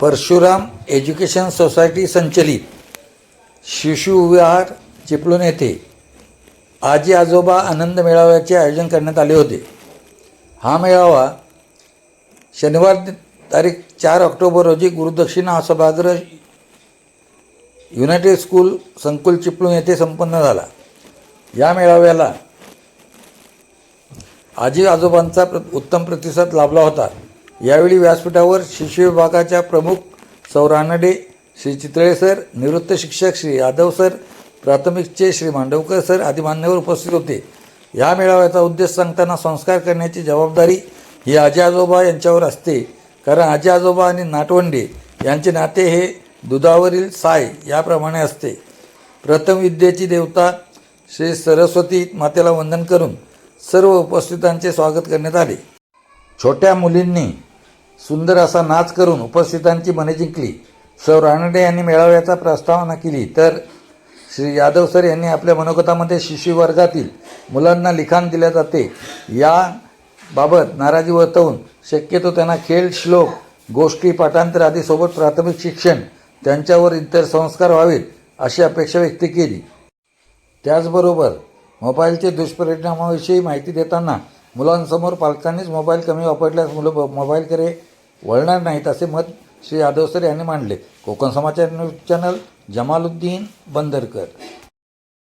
Parshuram education society संचलित. शिशुविहार चिपळूण येथे आजी आजोबा आनंद मेळाव्याचे आयोजन करण्यात आले होते. हा मेळावा शनिवार तारीख चार ऑक्टोबर रोजी गुरुदक्षिणा सभागृह युनायटेड स्कूल संकुल चिपळूण येथे संपन्न झाला. या मेळाव्याला आजी आजोबांचा प्र उत्तम प्रतिसाद लाभला होता. यावेळी व्यासपीठावर शिशु विभागाच्या प्रमुख सौ रानडे श्री चितळे सर निवृत्त शिक्षक श्री यादव सर प्राथमिकचे श्री मांडवकर सर आदी मान्यवर उपस्थित होते. या मेळाव्याचा उद्देश सांगताना संस्कार करण्याची जबाबदारी ही आजी आजोबा यांच्यावर असते. कारण आजी आजोबा आणि नाटवंडे यांचे नाते हे दुधावरील साय याप्रमाणे असते. प्रथम विद्येची देवता श्री सरस्वती मातेला वंदन करून सर्व उपस्थितांचे स्वागत करण्यात आले. छोट्या मुलींनी सुंदर असा नाच करून उपस्थितांची मने जिंकली. सौ रानडे यांनी मेळाव्याचा प्रस्तावना केली. तर श्री यादव सर यांनी आपल्या मनोगतामध्ये शिशुवर्गातील मुलांना लिखाण दिले जाते. याबाबत नाराजी वर्तवून शक्यतो त्यांना खेळ श्लोक गोष्टी पाठांतर आदीसोबत प्राथमिक शिक्षण त्यांच्यावर इतर संस्कार व्हावेत अशी अपेक्षा व्यक्त केली. त्याचबरोबर मोबाईलचे दुष्परिणामाविषयी माहिती देताना मुलांसमोर पालकांनीच मोबाईल कमी वापरल्यास मुलं मोबाईलकडे वळणार नाहीत असे मत श्री यादव सर यांनी मांडले. Konkan Samachar news channel Jamaluddin Bandarkar.